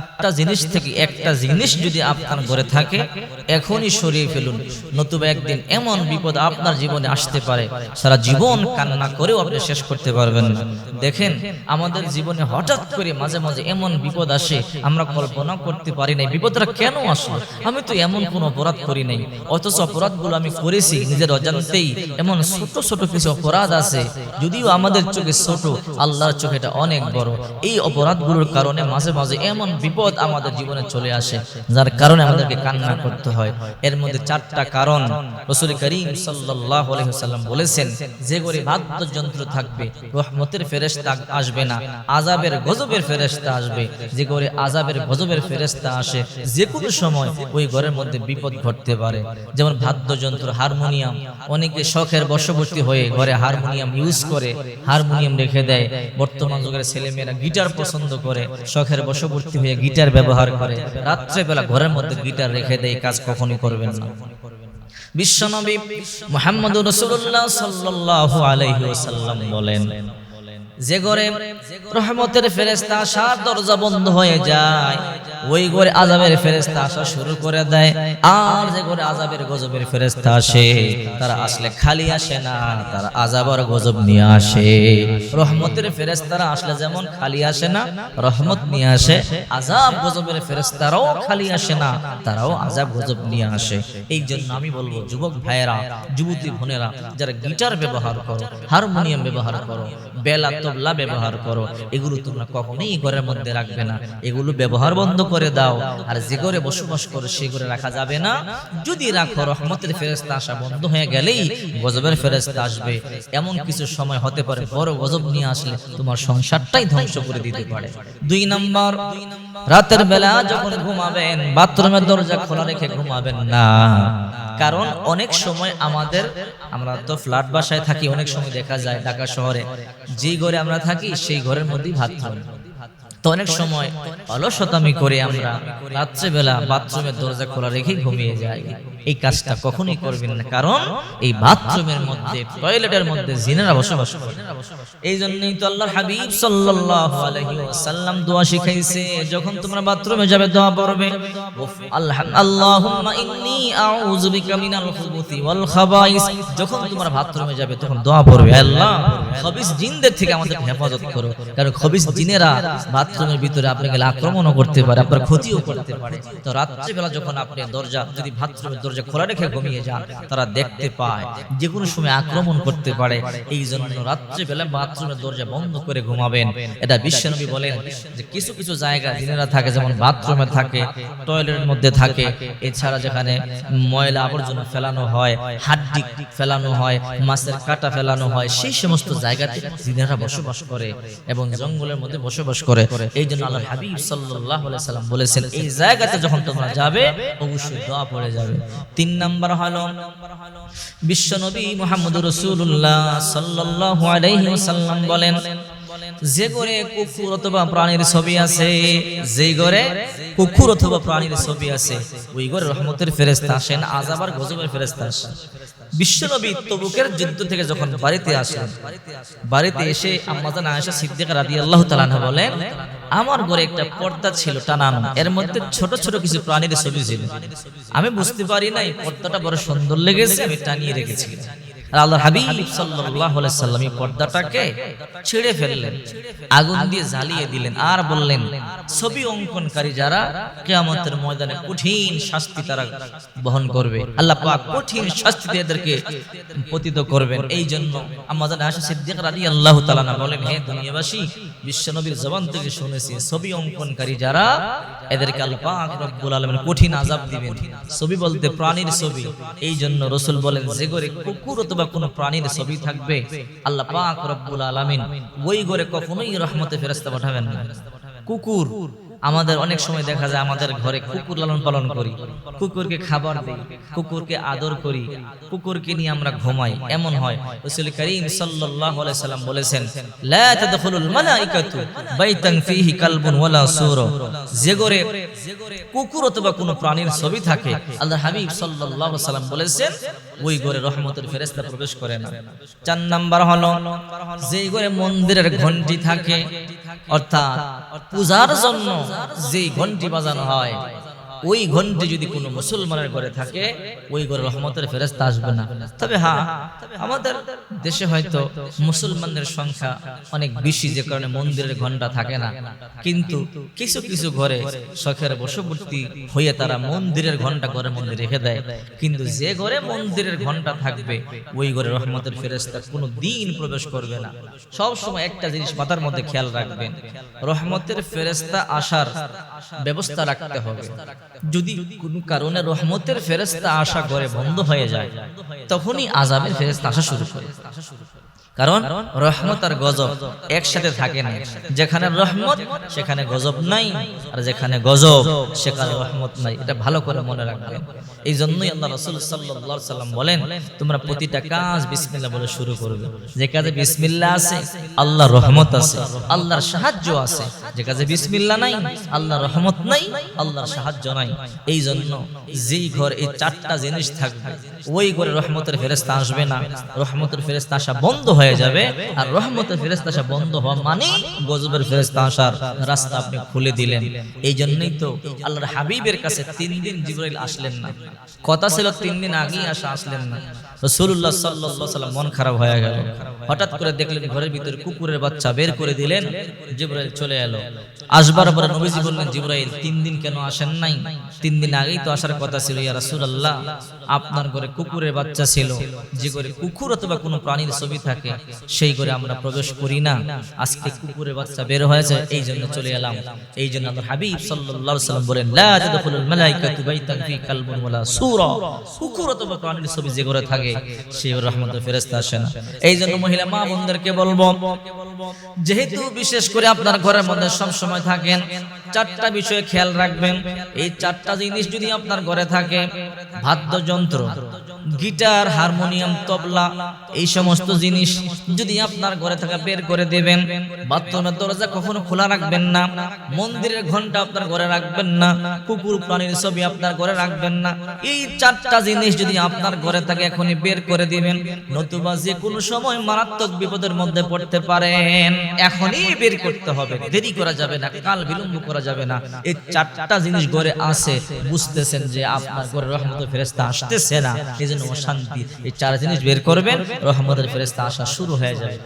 আটটা জিনিস থেকে একটা জিনিস যদি আপনার ঘরে থাকে, এখনই সরিয়ে ফেলুন। নতুবা একদিন এমন বিপদ আপনার জীবনে আসতে পারে, সারা জীবন কান্না করেও আপনি শেষ করতে পারবেন দেখেন, আমাদের জীবনে হঠাৎ করে মাঝে মাঝে এমন বিপদ আসে, আমরা কল্পনা করতে পারি নাই, বিপদটা কেন আসলো? আমি তো এমন কোনো অপরাধ করি নাই। অথচ অপরাধগুলো আমি করেছি, নিজের অজান্তেই। এমন ছোট ছোট কিছু অপরাধ আছে, যদিও আমাদের চোখে ছোট, আল্লাহর চোখে এটা অনেক বড়। এই অপরাধগুলোর কারণে মাঝে মাঝে এমন বিপদ আমাদের জীবনে চলে আসে, যার কারণে আমাদেরকে কান্না করতে হয়। এর মধ্যে চারটা কারণ রসুল করিম আলাইহি বলেছেন, যে করে বাদ্যযন্ত্র থাকবে, রহমতের ফেরেশতা আসবে না, আযাবের গজবের ফেরেশতা আসবে। যে করে আযাবের গজবের ফেরেশতা আসে যে কোনো সময় ওই ঘরের মধ্যে বিপদ ঘটতে পারে। যেমন বাদ্যযন্ত্র হারমোনিয়াম, অনেকে শখের বশবর্তী হয়ে ঘরে হারমোনিয়াম ইউজ করে, হারমোনিয়াম রেখে দেয়। বর্তমান যুগের ছেলেমেয়েরা গিটার পছন্দ করে, শখের বশবর্তী হয়ে গিটার ব্যবহার করে। রাত্রেবেলা ঘরের মধ্যে গিটার রেখে দেয়, কাজ কখনই করবেন না। বিশ্বনবী মোহাম্মদ রসুল্লাহ সাল্লাহ ওয়াসাল্লাম বলেন, যে ঘরে রহমতের ফেরেস্তা সার দরজা বন্ধ হয়ে যায় ওই ঘরে আযাবের ফেরেশতা আসা শুরু করে দেয়। আর যে ঘরে আযাবের গজবের ফেরেশতা আসে, তারা আসলে খালি আসে না তারা আযাব আর গজব নিয়ে আসে। রহমতের ফেরেশতারা আসলে যেমন খালি আসে না, রহমত নিয়ে আসে। আযাব গজবের ফেরেশতারাও খালি আসে না, তারাও আজাব গজব নিয়ে আসে। এই জন্য আমি বলব, যুবক ভাইয়েরা, যুবতী বোনেরা, যারা গিটার ব্যবহার করো, হারমোনিয়াম ব্যবহার করো, বেলা তবলা ব্যবহার করো, এগুলো তোমরা কখনোই ঘরের মধ্যে রাখবে না। এগুলো ব্যবহার বন্ধ করে দাও। আর যে ঘরে বসবাস করো, সে ঘরে রাখা যাবে না। যদি রাখো, রহমতের ফেরেস্তা আসা বন্ধ হয়ে গেলেই গজবের ফেরেস্তা আসবে। এমন কিছু সময় হতে পারে, বড় গজব নিয়ে আসলে তোমার সংসারটাই ধ্বংস করে দিতে পারে। দুই নম্বর, রাতের বেলা যখন ঘুমাবেন, বাথরুমের দরজা খোলা রেখে ঘুমাবেন না। কারণ অনেক সময় আমাদের, আমরা তো ফ্ল্যাট বাসায় থাকি, অনেক সময় দেখা যায় ঢাকা শহরে, যেই ঘরে আমরা থাকি, সেই ঘরের মধ্যেই বাথরুম তো অনেক সময় অলসতামি করে আমরা রাত্রেবেলা বাথরুমের দরজা খোলা রেখে ঘুমিয়ে যাই। এই কাজটা কখনোই করবেন না, কারণ এই বাথরুমের মধ্যে, টয়লেটের মধ্যে জিনেরা বসবাস করে। এই জন্যই তো আল্লাহর হাবিব সাল্লাল্লাহু আলাইহি ওয়াসাল্লাম দোয়া শিখাইছে, যখন তোমরা বাথরুমে যাবে দোয়া পড়বে। আল্লাহুম্মা ইন্নী আউযু বিকা মিনাল খুবুতি ওয়াল খাবাইস। যখন তোমরা বাথরুমে যাবে, তখন দোয়া পড়বে। আল্লাহ, খবিস জিনদের থেকে আমাদের হেফাজত করো। কারণ খবিস জিনেরা বাথরুমের ভিতরে আপনাকে আক্রমণও করতে পারে, আপনার ক্ষতিও করতে পারে। তো রাত্রিবেলা যখন আপনি দরজা, যদি বাথরুমের দরজা খোলা রেখে ঘুমিয়ে যান, তারা দেখতে পায় যে কোনো সময় আক্রমণ করতে পারে। এই জন্য রাত্রিবেলা বাথরুমের দরজা বন্ধ করে ঘুমাবেন। এটা বিশ্বনবী বলেন যে কিছু কিছু জায়গা জিনেরা থাকে, যেমন বাথরুমে থাকে, টয়লেটের মধ্যে থাকে, এছাড়া যেখানে ময়লা আবর্জনা ফেলানো হয় হাড্ডি ফেলানো হয়, মাছের কাটা ফেলানো হয়, সেই সমস্ত জায়গাতে জিনেরা বসবাস করে এবং জঙ্গলের মধ্যে বসবাস করে। এই জন্য আল্লাহ হাবিব আলাইহি সাল্লাম বলেছেন, এই জায়গাতে যখন তোমরা যাবে, অবশ্যই দোয়া পড়ে যাবে। তিন নাম্বার হলো বিশ্বনবী মুহাম্মদুর রাসূলুল্লাহ সাল্লাল্লাহু আলাইহি ওয়াসাল্লাম বলেন, যে ঘরে কুকুর অথবা প্রাণীর ছবি আছে, যেই ঘরে কুকুর অথবা প্রাণীর ছবি আছে, ওই ঘরে রহমতের ফেরেশতা আসেন আযাব আর গজবের ফেরেশতা আসেন। বিশ্বনবী তবুকের যুদ্ধ থেকে যখন বাড়িতে আসেন, বাড়িতে এসে আম্মাজান আয়েশা সিদ্দিকা রাদিয়াল্লাহু তাআলা বলেন আমার ঘরে একটা পর্দা ছিল টানানো। এর মধ্যে ছোট ছোট কিছু প্রাণীদের ছবি ছিল। আমি বুঝতে পারি নাই, পর্দাটা বড় সুন্দর লেগেছে, আমি টানিয়ে রেখেছি। আর আল্লাহ হাবিব পর্দাটাকে ছিঁড়ে ফেললেন, আগুন দিয়ে জ্বালিয়ে দিলেন আর বললেন, ছবি অঙ্কনকারী যারা কিয়ামতের ময়দানে কঠিন শাস্তি তারা বহন করবে। আল্লাহ পাক কঠিন শাস্তি এদেরকে পতিত করবেন। এই জন্য আমাদের আয়েশা সিদ্দিকা না বলেন, হে দুনিয়াবাসী, বিশ্বনবীর জবান থেকে শুনেছি, ছবি অঙ্কনকারী যারা এদেরকে রব্বুল কঠিন দিবেন। ছবি বলতে প্রাণীর ছবি। এই জন্য রাসূল বলেন যে ঘরে কুকুর অথবা কোনো প্রাণীর ছবি থাকবে, আল্লাহ পাক রব্বুল আলামিন ওই ঘরে কখনোই রহমতে ফেরেশতা পাঠাবেন না। কুকুর, আমাদের অনেক সময় দেখা যায় আমাদের ঘরে কুকুর লালন পালন করি, কুকুরকে খাবার দিই, কুকুরকে আদর করি, কুকুরকে নিয়ে আমরা ঘুমাই। এমন হয়, রাসূল করিম সাল্লাল্লাহু আলাইহি সাল্লাম বলেছেন, লা তাদখুলুল মালাইকাতু বাইতান ফীহি কালবুন ওয়ালা সূর। যে ঘরে কুকুর অথবা কোনো প্রাণীর ছবি থাকে আল্লাহ হাবিব সাল্লাল্লাহু আলাইহি সাল্লাম বলেছেন ওই ঘরে রহমতের ফেরেস্তা প্রবেশ করে না। চার নাম্বার হলো, যেই ঘরে মন্দিরের ঘন্টি থাকে, অর্থাৎ পূজার জন্য যেই ঘন্টি বাজানো হয় ওই ঘন্টি যদি কোনো মুসলমানের ঘরে থাকে, ওই ঘরে রহমতের ফেরেস্তা আসবে না। তবে হ্যাঁ আমাদের দেশে হয়তো মুসলমানদের সংখ্যা অনেক বেশি, যে কারণে মন্দিরের ঘণ্টা থাকে না। কিন্তু কিছু কিছু ঘরে শখের বশবর্তী হয়ে তারা মন্দিরের ঘণ্টা ঘরের মধ্যে রেখে দেয়। কিন্তু যে ঘরে মন্দিরের ঘণ্টা থাকবে, ওই ঘরে রহমতের ফেরেস্তা কোনো দিন প্রবেশ করবে না। সব সময় একটা জিনিস মাথার মধ্যে খেয়াল রাখবেন, রহমতের ফেরেস্তা আসার ব্যবস্থা রাখতে হবে। যদি কোনো কারণে রহমতের ফেরেস্তা আশা করে বন্ধ হয়ে যায়, তখনই আজাবের ফেরেস্তা আসা শুরু করে। কারণ রহমত আর গজব একসাথে থাকে না। যেখানে রহমত, সেখানে গজব নাই, আর যেখানে গজব, সেখানে রহমত নাই। এটা ভালো করে মনে রাখবেন এই জন্যই আল্লাহ রসুল সাল্লাহ সাল্লাম বলেন, তোমরা প্রতিটা কাজ বিসমিল্লাহ বলে শুরু করবে। যে কাজে বিসমিল্লাহ আছে আল্লাহ রহমত আছে, আল্লাহর সাহায্য আছে। যে কাজে বিসমিল্লা নাই আল্লাহ রহমত নাই, আল্লাহর সাহায্য নাই। এই জন্য যেই ঘর এই চারটা জিনিস থাকবে, ওই ঘরে রহমতের ফেরেস্তা আসবে না। রহমতের ফেরেস্তা আসা বন্ধ হয়ে যাবে আর রহমতের ফেরেস্তা আসা বন্ধ হওয়া মানে গজবের ফেরেস্তা আসার রাস্তা আপনি খুলে দিলেন। এই জন্যই তো আল্লাহর হাবিবের কাছে তিন দিন জিবরাইল আসলেন না। কথা ছিল তিন দিন আগেই আসা আসলেন না। রসুল্লাহ সাল্লাহ সাল্লাম মন খারাপ হয়ে গেল। হঠাৎ করে দেখলেন ঘরের ভিতরে কুকুরের বাচ্চা বের করে দিলেন, জিব্রাইল চলে এলো। আসবার পরে নবীজি বললেন, জিব্রাইল, তিন দিন কেন আসেন নাই? তিন দিন আগেই তো আসার কথা ছিল, ইয়া রাসূলুল্লাহ, আপনার ঘরে কুকুরের বাচ্চা ছিল, যে ঘরে কুকুর অথবা কোনো প্রাণীর ছবি থাকে, সেই ঘরে আমরা প্রবেশ করি না। আজকে কুকুরের বাচ্চা বের হয়েছে, এই জন্য চলে এলাম। এই জন্য আমার হাবিব সাল্লাল্লাহু সাল্লাম বলেন, লা তাদখুলুল মালাইকাতু বাইতান ফি কালবুন ওয়ালা সূরা। কুকুর অথবা প্রাণীর ছবি যে ঘরে থাকে এই জন্য মহিলা মা বোনদেরকে বলব, যেহেতু বিশেষ করে আপনার ঘরের মধ্যে সব সময় থাকেন, চারটা বিষয়ে খেয়াল রাখবেন। এই চারটা জিনিস যদি আপনার ঘরে থাকে বাদ্যযন্ত্র গিটার, হারমোনিয়াম, তবলা, এই সমস্ত জিনিস যদি আপনার ঘরে থাকা বের করে দেবেন, বাথরুমের দরজা কখনো খোলা রাখবেন না, মন্দিরের ঘণ্টা আপনার ঘরে রাখবেন না, কুকুর প্রাণীর ছবি আপনার ঘরে রাখবেন না, এই চারটা জিনিস যদি আপনার ঘরে থাকে এখনই বের করে দিবেন, নতুবা যে কোনো সময় মারাত্মক বিপদের মধ্যে পড়তে পারেন, এখনই বের করতে হবে, দেরি করা যাবে না, কাল বিলম্ব করা যাবে না, এই চারটা জিনিস ঘরে আছে, বুঝতেছেন যে আপনার ঘরে রহমতের ফেরেস্তা আসতেছে না, এই অশান্তি এই চার জিনিস বের করবেন রহমতের ফেরেস্তা আসা শুরু হয়ে যাবে।